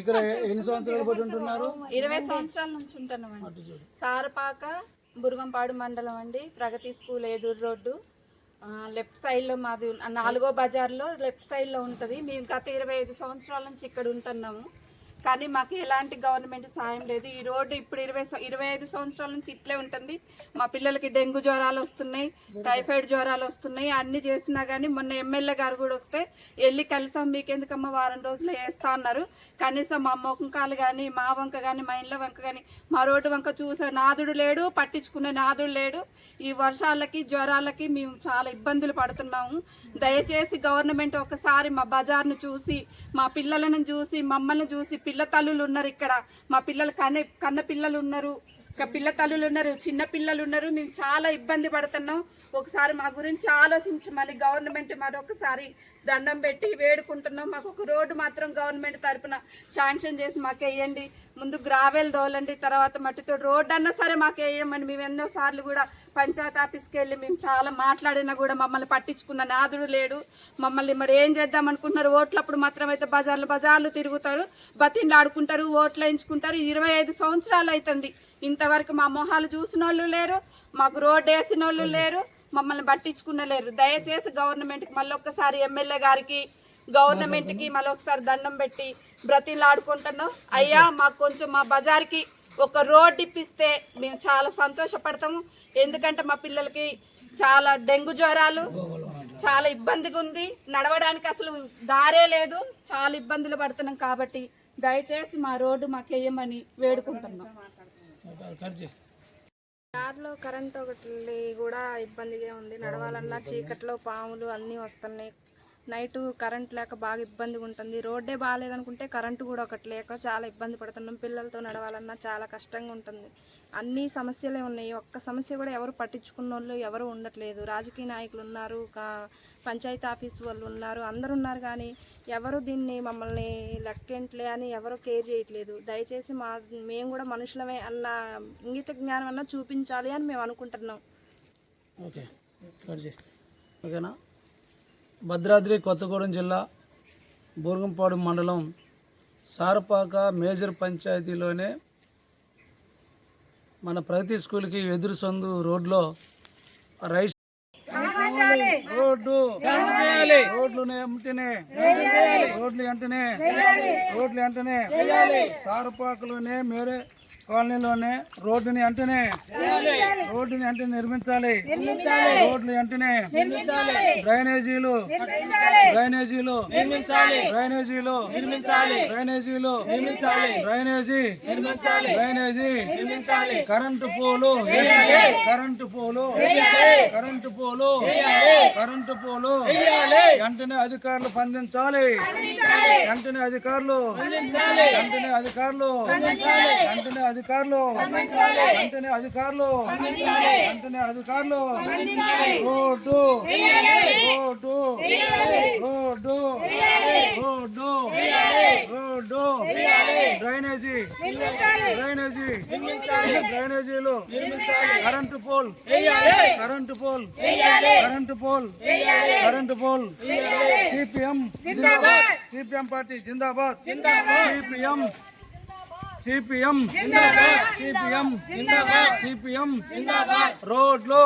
ఇక్కడ ఎన్ని సంవత్సరాలు ఉంటున్నారు? ఇరవై సంవత్సరాల నుంచి ఉంటున్నామండి సారపాక బురుగంపాడు మండలం అండి. ప్రగతి స్కూల్ ఎదురు రోడ్డు. లెఫ్ట్ సైడ్లో మాది నాలుగో బజార్లో లెఫ్ట్ సైడ్లో ఉంటుంది. మేము గత ఇరవై ఐదు సంవత్సరాల నుంచి ఇక్కడ ఉంటున్నాము. కానీ మాకు ఎలాంటి గవర్నమెంట్ సాయం లేదు. ఈ రోడ్డు ఇప్పుడు ఇరవై ఇరవై ఐదు సంవత్సరాల నుంచి ఇట్లే ఉంటుంది. మా పిల్లలకి డెంగ్యూ జ్వరాలు వస్తున్నాయి టైఫాయిడ్ జ్వరాలు వస్తున్నాయి అన్ని చేసినా కానీ మొన్న ఎమ్మెల్యే గారు కూడా వస్తే వెళ్ళి కలిసాం మీకెందుకమ్మా వారం రోజులు వేస్తా అన్నారు. కనీసం మా మొంకాలు కానీ మా వంక కానీ మా ఇంట్లో వంక కానీ మా రోడ్డు వంక చూసే నాదుడు లేడు పట్టించుకునే నాదుడు లేడు. ఈ వర్షాలకి జ్వరాలకి మేము చాలా ఇబ్బందులు పడుతున్నాము. దయచేసి గవర్నమెంట్ ఒకసారి మా బజార్ను చూసి మా పిల్లలను చూసి మమ్మల్ని చూసి పిల్ల తల్లులు ఉన్నారు ఇక్కడ. మా పిల్లలు కన్న కన్న పిల్లలు ఉన్నారు. ఇంకా పిల్ల తల్లులు ఉన్నారు చిన్న పిల్లలు ఉన్నారు. మేము చాలా ఇబ్బంది పడుతున్నాం. ఒకసారి మా గురించి ఆలోచించి మళ్ళీ గవర్నమెంట్ మరొకసారి దండం పెట్టి వేడుకుంటున్నాం. మాకు ఒక రోడ్డు మాత్రం గవర్నమెంట్ తరపున శాంక్షన్ చేసి మాకు వేయండి ముందు గ్రావెల్ దోలండి తర్వాత మట్టితో రోడ్డు అన్నా సరే మాకు వేయమని మేము ఎన్నో సార్లు కూడా పంచాయత్ ఆఫీస్కి వెళ్ళి మేము చాలా మాట్లాడినా కూడా మమ్మల్ని పట్టించుకున్న నాదుడు లేడు. మమ్మల్ని మరి ఏం చేద్దాం అనుకుంటున్నారు? ఓట్లప్పుడు మాత్రం అయితే బజార్లు బజార్లు తిరుగుతారు బతిండ్లు ఆడుకుంటారు ఓట్లు వేయించుకుంటారు. ఇరవై ఐదు సంవత్సరాలు అవుతుంది ఇంతవరకు మా మొహాలు చూసిన వాళ్ళు లేరు మాకు రోడ్డు వేసిన వాళ్ళు లేరు. మమ్మల్ని పట్టించుకున్న లేరు దయచేసి గవర్నమెంట్కి మళ్ళీ ఒక్కసారి ఎమ్మెల్యే గారికి గవర్నమెంట్కి మళ్ళీ ఒకసారి దండం పెట్టి బ్రతిలాడుకుంటున్నాం. అయ్యా మాకు కొంచెం మా బజార్కి ఒక రోడ్ ఇప్పిస్తే మేము చాలా సంతోషపడతాము. ఎందుకంటే మా పిల్లలకి చాలా డెంగ్యూ జ్వరాలు చాలా ఇబ్బందిగా ఉంది. నడవడానికి అసలు దారే లేదు. చాలా ఇబ్బందులు పడుతున్నాం కాబట్టి దయచేసి మా రోడ్డు మాకు వేయమని వేడుకుంటున్నాం. దారిలో కరెంట్ ఒకటి కూడా ఇబ్బందిగా ఉంది. నడవాలన్నా చీకట్లో పాములు అన్నీ వస్తున్నాయి. నైట్ కరెంట్ లేక బాగా ఇబ్బందిగా ఉంటుంది. రోడ్డే బాగాలేదనుకుంటే కరెంటు కూడా ఒకటి లేక చాలా ఇబ్బంది పడుతున్నాం. పిల్లలతో నడవాలన్నా చాలా కష్టంగా ఉంటుంది. అన్ని సమస్యలే ఉన్నాయి. ఒక్క సమస్య కూడా ఎవరు పట్టించుకున్న వాళ్ళు ఎవరు ఉండట్లేదు. రాజకీయ నాయకులు ఉన్నారు పంచాయతీ ఆఫీస్ వాళ్ళు ఉన్నారు అందరు ఉన్నారు కానీ ఎవరు దీన్ని మమ్మల్ని లెక్కేంట్లే అని ఎవరు కేర్ చేయట్లేదు. దయచేసి మా మేము కూడా మనుషులమే అన్న ఇంగిత జ్ఞానం అన్న చూపించాలి అని మేము అనుకుంటున్నాం. ఓకే. ఓకేనా? భద్రాద్రి కొత్తగూడెం జిల్లా బూర్గంపాడు మండలం సారపాక మేజర్ పంచాయతీలోనే మన ప్రగతి స్కూల్కి ఎదురు సందు రోడ్లో రైస్ రోడ్డు రోడ్లు వెంటనే రోడ్లు వెంటనే రోడ్లు వెంటనే సారపాకలోనే మేరే కాలనీలోనే రోడ్డుని వెంటనే రోడ్డుని వెంటనే నిర్మించాలి. రోడ్లు వెంటనే డ్రైనేజీలు. డ్రైనేజీలు. నిర్మించాలి. డ్రైనేజీలు. నిర్మించాలి. డ్రైనేజీలు. నిర్మించాలి. డ్రైనేజీ. నిర్మించాలి. Drainage. Current pole. Current pole. Current pole. Current pole. వెంటనే అధికారులు స్పందించాలి. వెంటనే అధికారులు. వెంటనే అధికారులు. వెంటనే అధికారులు. వెంటనే అధికారులు. వెంటనే అధికారులు. Road. Road. Road. Road. Road. Drainage. Drainage. డ్రైనేజీలు. Current pole. Current pole. Current pole. Current pole. CPM. CPM party జిందాబాద్. సిపిఎం. సిపిఎం. సిపిఎం. సిపిఎం. రోడ్లు.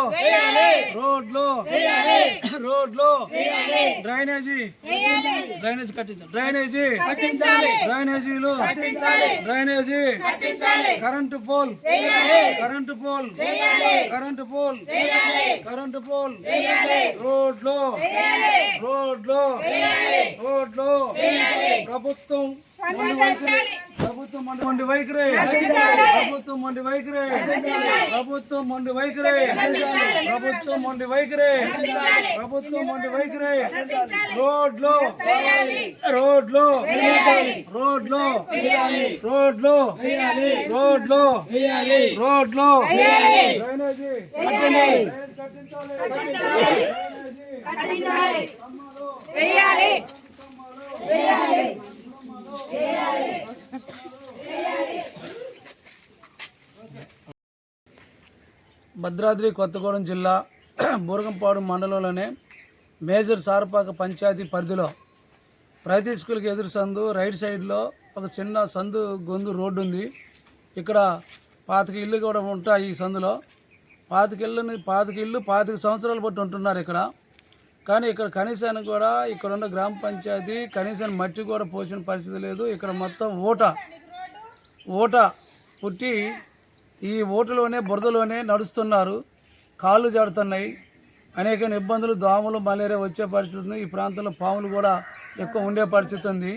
రోడ్లు. రోడ్లు. డ్రైనేజీ. డ్రైనేజీ కట్టించాలి. డ్రైనేజీ. డ్రైనేజీలు. Drainage. Current pole. Current pole. Current pole. Current pole. రోడ్లు. రోడ్లు. రోడ్లు. ప్రభుత్వం ప్రభుత్వం మొండి వైఖరి ప్రభుత్వం మొండి వైఖరి ప్రభుత్వం మొండి వైఖరి ప్రభుత్వం మొండి వైఖరి ప్రభుత్వం మొండి వైఖరి రోడ్లు. రోడ్లు. రోడ్లు. రోడ్లు. రోడ్లు. రోడ్లు. డ్రైనేజీ. కట్టించాలి. భద్రాద్రి కొత్తగూడెం జిల్లా బూరగంపాడు మండలంలోనే మేజర్ సారపాక పంచాయతీ పరిధిలో ప్రగతి స్కూల్కి ఎదురు సందు రైట్ సైడ్లో ఒక చిన్న సందు గొంతు రోడ్డు ఉంది. ఇక్కడ పాతిక ఇల్లు కూడా ఉంటాయి ఈ సందులో. పాతిక ఇల్లుని పాతిక ఇల్లు పాతిక సంవత్సరాలు బట్టి ఉంటున్నారు ఇక్కడ. కానీ ఇక్కడ కనీసానికి కూడా ఇక్కడ ఉన్న గ్రామ పంచాయతీ కనీసం మట్టి కూడా పోసిన పరిస్థితి లేదు. ఇక్కడ మొత్తం ఓట ఓట పుట్టి ఈ ఓటలోనే బురదలోనే నడుస్తున్నారు. కాళ్ళు జాడుతున్నాయి అనేక ఇబ్బందులు దోమలు మలేరియా వచ్చే పరిస్థితి ఉంది. ఈ ప్రాంతంలో పాములు కూడా ఎక్కువ ఉండే పరిస్థితి ఉంది.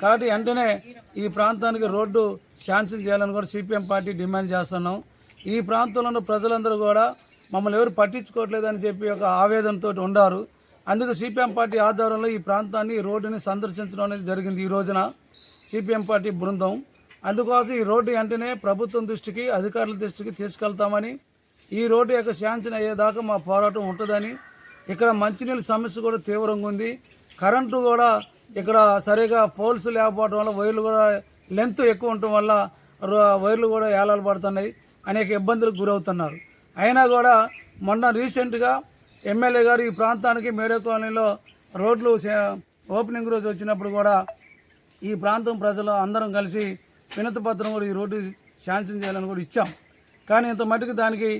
కాబట్టి వెంటనే ఈ ప్రాంతానికి రోడ్డు శాంక్షన్ చేయాలని కూడా సిపిఎం పార్టీ డిమాండ్ చేస్తున్నాం. ఈ ప్రాంతంలో ఉన్న ప్రజలందరూ కూడా మమ్మల్ని ఎవరు పట్టించుకోవట్లేదని చెప్పి ఒక ఆవేదనతో ఉండారు. అందుకు సిపిఎం పార్టీ ఆధ్వర్యంలో ఈ ప్రాంతాన్ని రోడ్డుని సందర్శించడం అనేది జరిగింది ఈ రోజున. సిపిఎం పార్టీ బృందం. అందుకోసం ఈ రోడ్డు వెంటనే ప్రభుత్వం దృష్టికి అధికారుల దృష్టికి తీసుకెళ్తామని ఈ రోడ్డు యొక్క శాంక్షన్ అయ్యేదాకా మా పోరాటం ఉంటుందని ఇక్కడ మంచినీళ్ళ సమస్య కూడా తీవ్రంగా ఉంది. కరెంటు కూడా ఇక్కడ సరిగా పోల్స్ లేకపోవడం వల్ల వైర్లు కూడా లెంత్ ఎక్కువ ఉండటం వల్ల వైర్లు కూడా ఏలాలు పడుతున్నాయి. అనేక ఇబ్బందులకు గురవుతున్నారు. అయినా కూడా మొన్న రీసెంట్గా ఎమ్మెల్యే గారు ఈ ప్రాంతానికి మేడే కాలనీలో రోడ్లు ఓపెనింగ్ రోజు వచ్చినప్పుడు కూడా ఈ ప్రాంతం ప్రజలు అందరం కలిసి వినతిపత్రం కూడా ఈ రోడ్డు శాంక్షన్ చేయాలని కూడా ఇచ్చాం. కానీ ఇంత మటుకు దానికి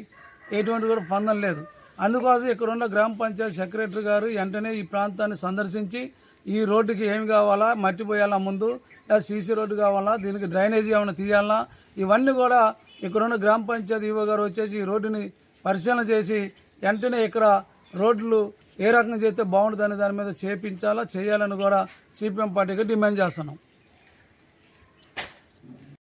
ఎటువంటి కూడా స్పందన లేదు. అందుకోసం ఇక్కడున్న గ్రామ పంచాయతీ సెక్రటరీ గారు వెంటనే ఈ ప్రాంతాన్ని సందర్శించి ఈ రోడ్డుకి ఏమి కావాలా మట్టి పోయాలా ముందు లేదా సీసీ రోడ్డు కావాలా దీనికి డ్రైనేజీ ఏమైనా తీయాలా ఇవన్నీ కూడా ఇక్కడ ఉన్న గ్రామ పంచాయతీ ఈవో గారు వచ్చేసి ఈ రోడ్డుని పరిశీలన చేసి వెంటనే ఇక్కడ రోడ్లు ఏ రకంగా చేస్తే బాగుంటుంది అనే దాని మీద చేపించాలా చేయాలని కూడా సిపిఎం పార్టీకి డిమాండ్ చేస్తున్నాం.